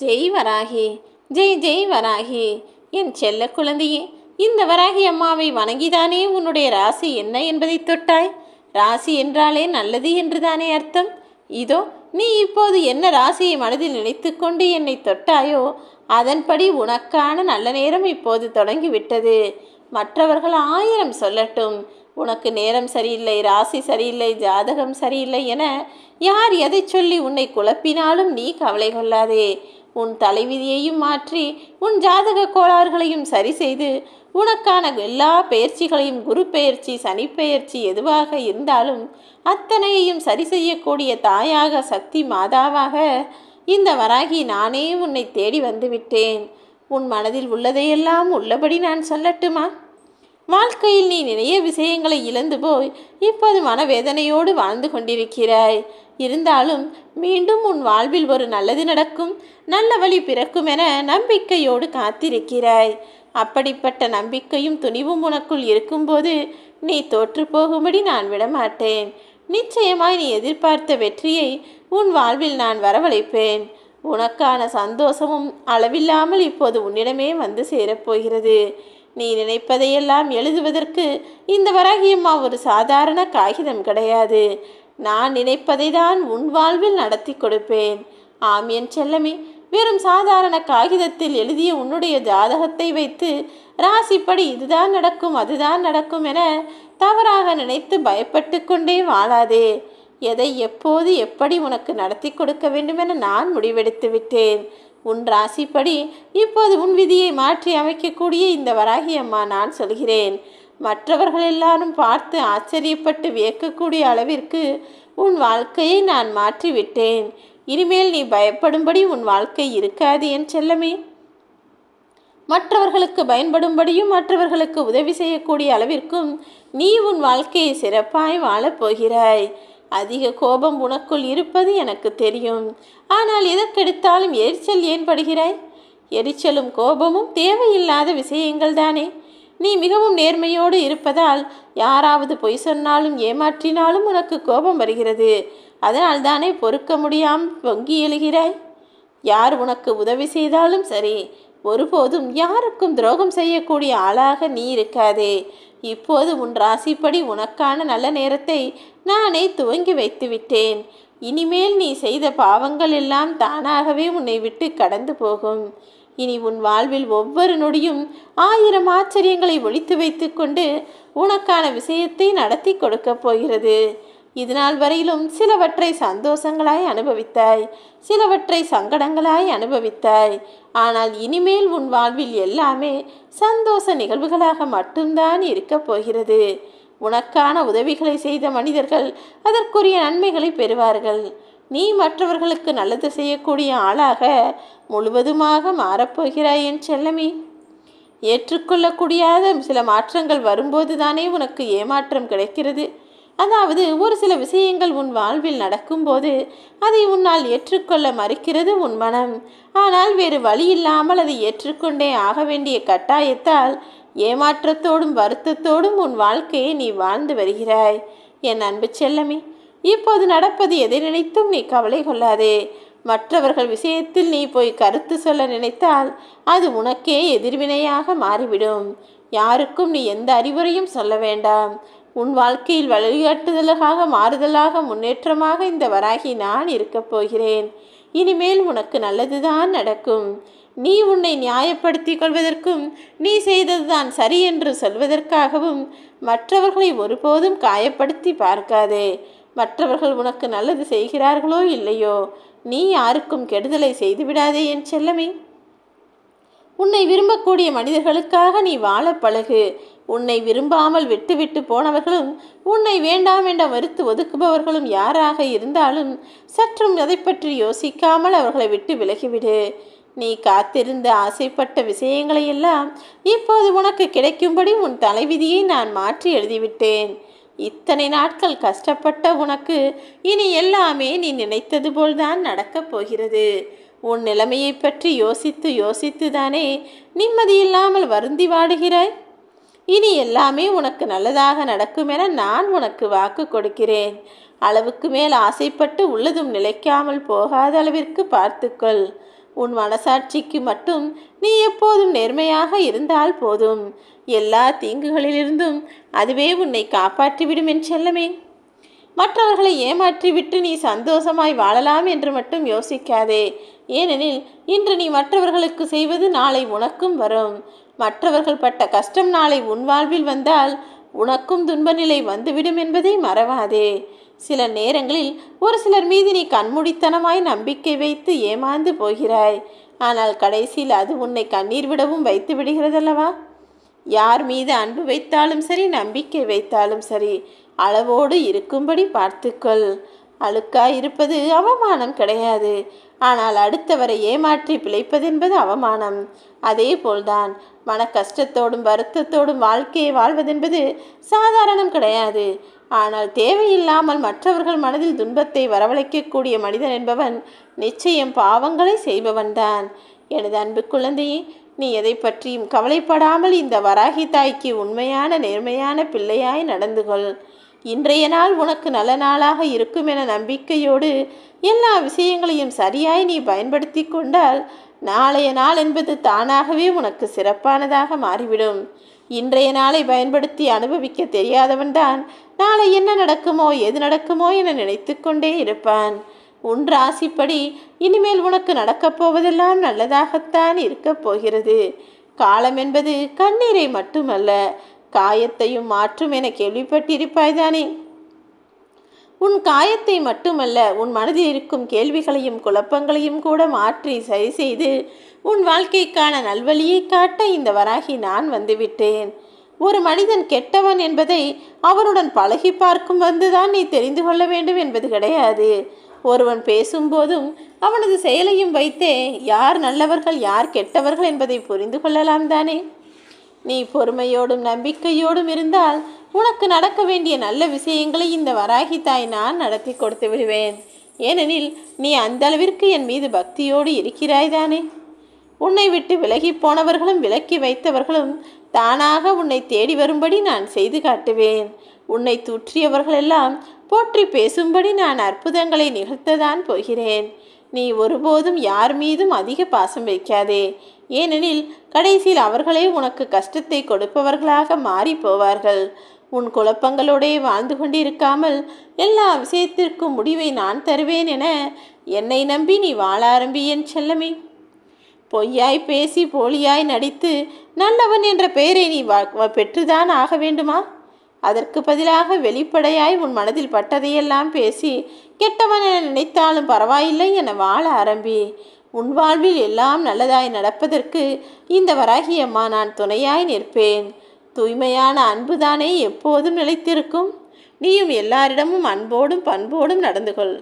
ஜெய் வராகி ஜெய் ஜெய் வராகி. என் செல்ல குழந்தையே இந்த வராகி அம்மாவை வணங்கிதானே? உன்னுடைய ராசி என்ன என்பதை தொட்டாய்? ராசி என்றாலே நல்லது என்றுதானே அர்த்தம்? இதோ நீ இப்போது என்ன ராசியை மனதில் நினைத்துக்கொண்டு என்னை தொட்டாயோ அதன்படி உனக்கான நல்ல நேரம் இப்போது தொடங்கிவிட்டது. மற்றவர்கள் ஆயிரம் சொல்லட்டும். உனக்கு நேரம் சரியில்லை ராசி சரியில்லை ஜாதகம் சரியில்லை என யார் எதை சொல்லி உன்னை குழப்பினாலும் நீ கவலை கொள்ளாதே. உன் தலைவிதியையும் மாற்றி உன் ஜாதக கோளாறுகளையும் சரி செய்து உனக்கான எல்லா பெயர்ச்சிகளையும் குரு பெயர்ச்சி சனி பெயர்ச்சி எதுவாக இருந்தாலும் அத்தனையையும் சரி செய்யக்கூடிய தாயாக சக்தி மாதாவாக இந்த வராகி நானே உன்னை தேடி வந்துவிட்டேன். உன் மனதில் உள்ளதையெல்லாம் உள்ளபடி நான் சொல்லட்டுமா? வாழ்க்கையில் நீ நிறைய விஷயங்களை இழந்து போய் இப்போது மனவேதனையோடு வாழ்ந்து கொண்டிருக்கிறாய். இருந்தாலும் மீண்டும் உன் வாழ்வில் ஒரு நல்லது நடக்கும் நல்ல வழி பிறக்கும் என நம்பிக்கையோடு காத்திருக்கிறாய். அப்படிப்பட்ட நம்பிக்கையும் துணிவும் உனக்குள் இருக்கும்போது நீ தோற்று போகும்படி நான் விடமாட்டேன். நிச்சயமாய் நீ எதிர்பார்த்த வெற்றியை உன் வாழ்வில் நான் வரவழைப்பேன். உனக்கான சந்தோஷமும் அளவில்லாமல் இப்போது உன்னிடமே வந்து சேரப்போகிறது. நீ நினைப்பதையெல்லாம் எழுதுவதற்கு இந்த வராகியம்மா ஒரு சாதாரண காகிதம் கிடையாது. நான் நினைப்பதை தான் உன் வாழ்வில் நடத்தி கொடுப்பேன். ஆம் என் செல்லமே வெறும் சாதாரண காகிதத்தில் எழுதிய உன்னுடைய ஜாதகத்தை வைத்து ராசிப்படி இதுதான் நடக்கும் அதுதான் நடக்கும் என தவறாக நினைத்து பயப்பட்டு கொண்டே வாழாதே. எதை எப்போது எப்படி உனக்கு நடத்தி கொடுக்க வேண்டுமென நான் முடிவெடுத்து விட்டேன். உன் ராசிப்படி இப்போது உன் விதியை மாற்றி அமைக்கக்கூடிய இந்த வராகி அம்மா நான் சொல்கிறேன். மற்றவர்கள் எல்லாரும் பார்த்து ஆச்சரியப்பட்டு வியக்கக்கூடிய அளவிற்கு உன் வாழ்க்கையை நான் மாற்றி விட்டேன் இனிமேல் நீ பயப்படும்படி உன் வாழ்க்கை இருக்காது என் செல்லமே. மற்றவர்களுக்கு பயன்படும்படியும் மற்றவர்களுக்கு உதவி செய்யக்கூடிய அளவிற்கும் நீ உன் வாழ்க்கையை சிறப்பாய் வாழப் போகிறாய். அதிக கோபம் உனக்குள் இருப்பது எனக்கு தெரியும். ஆனால் எதற்கெடுத்தாலும் எரிச்சல் ஏன் படுகிறாய்? எரிச்சலும் கோபமும் தேவையில்லாத விஷயங்கள் தானே. நீ மிகவும் நேர்மையோடு இருப்பதால் யாராவது பொய் சொன்னாலும் ஏமாற்றினாலும் உனக்கு கோபம் வருகிறது. அதனால் தானே பொறுக்க முடியாமல் பொங்கி எழுகிறாய். யார் உனக்கு உதவி செய்தாலும் சரி ஒருபோதும் யாருக்கும் துரோகம் செய்யக்கூடிய ஆளாக நீ இருக்காதே. இப்போது உன் ராசிப்படி உனக்கான நல்ல நேரத்தை நானே துவங்கி வைத்து விட்டேன் இனிமேல் நீ செய்த பாவங்கள் எல்லாம் தானாகவே உன்னை விட்டு கடந்து போகும். இனி உன் வாழ்வில் ஒவ்வொரு நொடியும் ஆயிரம் ஆச்சரியங்களை ஒழித்து வைத்துக்கொண்டு உனக்கான விஷயத்தை நடத்தி கொடுக்கப் போகிறது. இதுநாள் வரையிலும் சிலவற்றை சந்தோஷங்களாய் அனுபவித்தாய் சிலவற்றை சங்கடங்களாய் அனுபவித்தாய். ஆனால் இனிமேல் உன் வாழ்வில் எல்லாமே சந்தோஷ நிகழ்வுகளாக மட்டும்தான் இருக்கப் போகிறது. உனக்கான உதவிகளை செய்த மனிதர்கள் அதற்குரிய நன்மைகளை பெறுவார்கள். நீ மற்றவர்களுக்கு நல்லது செய்யக்கூடிய ஆளாக முழுவதுமாக மாறப்போகிறாய் என் செல்லமே. ஏற்றுக்கொள்ளக்கூடியாத சில மாற்றங்கள் வரும்போது தானே உனக்கு ஏமாற்றம் கிடைக்கிறது. அதாவது ஒரு சில விஷயங்கள் உன் வாழ்வில் நடக்கும்போது அதை உன்னால் ஏற்றுக்கொள்ள மறுக்கிறது உன் மனம். ஆனால் வேறு வழி இல்லாமல் அதை ஏற்றுக்கொண்டே ஆக வேண்டிய கட்டாயத்தால் ஏமாற்றத்தோடும் வருத்தத்தோடும் உன் வாழ்க்கையை நீ வாழ்ந்து வருகிறாய். என் அன்பு செல்லமே இப்போது நடப்பது எதை நினைத்தும் நீ கவலை கொள்ளாதே. மற்றவர்கள் விஷயத்தில் நீ போய் கருத்து சொல்ல நினைத்தால் அது உனக்கே எதிர்வினையாக மாறிவிடும். யாருக்கும் நீ எந்த அறிவுரையும் சொல்ல வேண்டாம். உன் வாழ்க்கையில் வழிகாட்டுதலாக மாறுதலாக முன்னேற்றமாக இந்த வராகி நான் இருக்கப் போகிறேன். இனிமேல் உனக்கு நல்லதுதான் நடக்கும். நீ உன்னை நியாயப்படுத்திக் கொள்வதற்கும் நீ செய்ததுதான் சரி என்று சொல்வதற்காகவும் மற்றவர்களை ஒருபோதும் காயப்படுத்தி பார்க்காதே. மற்றவர்கள் உனக்கு நல்லது செய்கிறார்களோ இல்லையோ? நீ யாருக்கும் கெடுதலை செய்துவிடாதே என் செல்லமே. உன்னை விரும்பக்கூடிய மனிதர்களுக்காக நீ வாழ பழகு. உன்னை விரும்பாமல் விட்டுவிட்டு போனவர்களும் உன்னை வேண்டாம் என்ற மறுத்து ஒதுக்குபவர்களும் யாராக இருந்தாலும் சற்றும் அதை பற்றி யோசிக்காமல் அவர்களை விட்டு விலகிவிடு. நீ காத்திருந்து ஆசைப்பட்ட விஷயங்களையெல்லாம் இப்போது உனக்கு கிடைக்கும்படி உன் தலைவிதியை நான் மாற்றி எழுதிவிட்டேன். இத்தனை நாட்கள் கஷ்டப்பட்ட உனக்கு இனி எல்லாமே நீ நினைத்தது போல்தான் நடக்கப் போகிறது. உன் நிலைமையை பற்றி யோசித்து யோசித்து தானே நிம்மதியில்லாமல் வருந்தி வாடுகிறாய்? இனி எல்லாமே உனக்கு நல்லதாக நடக்கும் என நான் உனக்கு வாக்கு கொடுக்கிறேன். அளவுக்கு மேல் ஆசைப்பட்டு உள்ளதும் நிலைக்காமல் போகாத அளவிற்கு பார்த்துக்கொள். உன் மனசாட்சிக்கு மட்டும் நீ எப்போதும் நேர்மையாக இருந்தால் போதும். எல்லா தீங்குகளிலிருந்தும் அதுவே உன்னை காப்பாற்றிவிடும் என் செல்லமே. மற்றவர்களை ஏமாற்றிவிட்டு நீ சந்தோஷமாய் வாழலாம் என்று மட்டும் யோசிக்காதே. ஏனெனில் இன்று நீ மற்றவர்களுக்கு செய்வது நாளை உனக்கும் வரும். மற்றவர்கள் பட்ட கஷ்டம் நாளை உன் வாழ்வில் வந்தால் உனக்கும் துன்பநிலை வந்துவிடும் என்பதை மறவாதே. சில நேரங்களில் ஒரு சிலர் மீது நீ கண்மூடித்தனமாய் நம்பிக்கை வைத்து ஏமாந்து போகிறாய். ஆனால் கடைசியில் அது உன்னை கண்ணீர் விடவும் வைத்து விடுகிறதல்லவா? யார் மீது அன்பு வைத்தாலும் சரி நம்பிக்கை வைத்தாலும் சரி அளவோடு இருக்கும்படி பார்த்துக்கொள். அழுக்காய் இருப்பது அவமானம் கிடையாது. ஆனால் அடுத்தவரை ஏமாற்றி பிழைப்பதென்பது அவமானம். அதே போல்தான் மன கஷ்டத்தோடும் வருத்தத்தோடும் வாழ்க்கையை வாழ்வதென்பது சாதாரணம் கிடையாது. ஆனால் தேவையில்லாமல் மற்றவர்கள் மனதில் துன்பத்தை வரவழைக்கக்கூடிய மனிதன் என்பவன் நிச்சயம் பாவங்களை செய்பவன்தான். எனது அன்பு குழந்தையே நீ எதை பற்றியும் கவலைப்படாமல் இந்த வராகி தாய்க்கு உண்மையான நேர்மையான பிள்ளையாய் நடந்து கொள். இன்றைய நாள் உனக்கு நல்ல நாளாக இருக்கும் என நம்பிக்கையோடு எல்லா விஷயங்களையும் சரியாய் நீ பயன்படுத்தி கொண்டால் நாளைய நாள் என்பது தானாகவே உனக்கு சிறப்பானதாக மாறிவிடும். இன்றைய நாளை பயன்படுத்தி அனுபவிக்க தெரியாதவன்தான் நாளை என்ன நடக்குமோ எது நடக்குமோ என நினைத்து கொண்டே இருப்பான். உன் ராசிப்படி இனிமேல் உனக்கு நடக்கப் போவதெல்லாம் நல்லதாகத்தான் இருக்கப் போகிறது. காலம் என்பது கண்ணீரை மட்டுமல்ல காயத்தையும் மாற்றும் என கேள்விப்பட்டிருப்பாய்தானே? உன் காயத்தை மட்டுமல்ல உன் மனதில் இருக்கும் கேள்விகளையும் குழப்பங்களையும் கூட மாற்றி சரி செய்து உன் வாழ்க்கைக்கான நல்வழியை காட்ட இந்த வராகி நான் வந்துவிட்டேன். ஒரு மனிதன் கெட்டவன் என்பதை அவனுடன் பழகி பார்க்கும் வந்துதான் நீ தெரிந்து கொள்ள வேண்டும் என்பது கிடையாது. ஒருவன் பேசும்போதும் அவனது செயலையும் வைத்தே யார் நல்லவர்கள் யார் கெட்டவர்கள் என்பதை புரிந்து கொள்ளலாம் தானே? நீ பொறுமையோடும் நம்பிக்கையோடும் இருந்தால் உனக்கு நடக்க வேண்டிய நல்ல விஷயங்களை இந்த வராகி தாய் நான் நடத்தி கொடுத்து விடுவேன். ஏனெனில் நீ அந்த அளவிற்கு என் மீது பக்தியோடு இருக்கிறாய் தானே? உன்னை விட்டு விலகி போனவர்களும் விலக்கி வைத்தவர்களும் தானாக உன்னை தேடி வரும்படி நான் செய்து காட்டுவேன். உன்னை தூற்றியவர்களெல்லாம் போற்றி பேசும்படி நான் அற்புதங்களை நிகழ்த்ததான் போகிறேன். நீ ஒருபோதும் யார் மீதும் அதிக பாசம் வைக்காதே. ஏனெனில் கடைசியில் அவர்களே உனக்கு கஷ்டத்தை கொடுப்பவர்களாக மாறி போவார்கள் உன் குழப்பங்களோடே வாழ்ந்து கொண்டிருக்காமல் எல்லா விஷயத்திற்கும் முடிவை நான் தருவேன் என என்னை நம்பி நீ வாழ ஆரம்பி என் செல்லமே. பொய்யாய் பேசி போலியாய் நடித்து நல்லவன் என்ற பெயரை நீ பெற்றுதான் ஆக வேண்டுமா? அதற்கு பதிலாக வெளிப்படையாய் உன் மனதில் பட்டதையெல்லாம் பேசி கெட்டவன் என நினைத்தாலும் பரவாயில்லை என வாழ ஆரம்பி. உன் வாழ்வில் எல்லாம் நல்லதாய் நடப்பதற்கு இந்த வராகியம்மா நான் துணையாய் நிற்பேன். தூய்மையான அன்புதானே எப்போதும் நிலைத்திருக்கும். நீயும் எல்லாரிடமும் அன்போடும் பண்போடும் நடந்து கொள்.